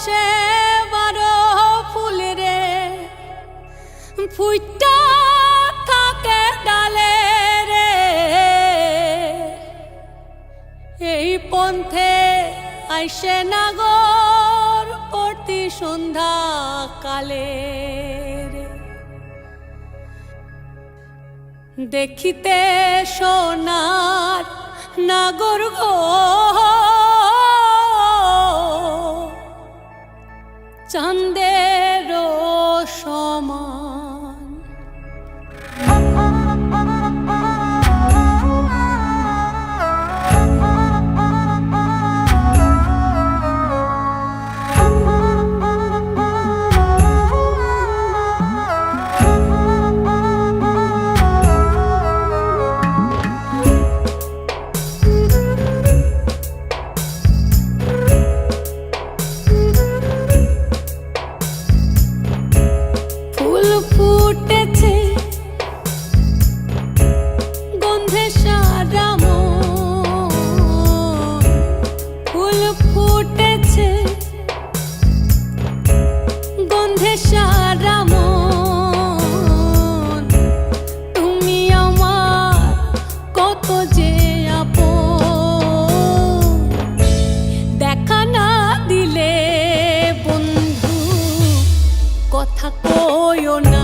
বাতাসে বারো ফুল ফুইটা থাকে ডালে রে। এই পন্থে আইসে নাগর প্রতি সন্ধ্যা কালে দেখিতে সোনার নাগর গো no.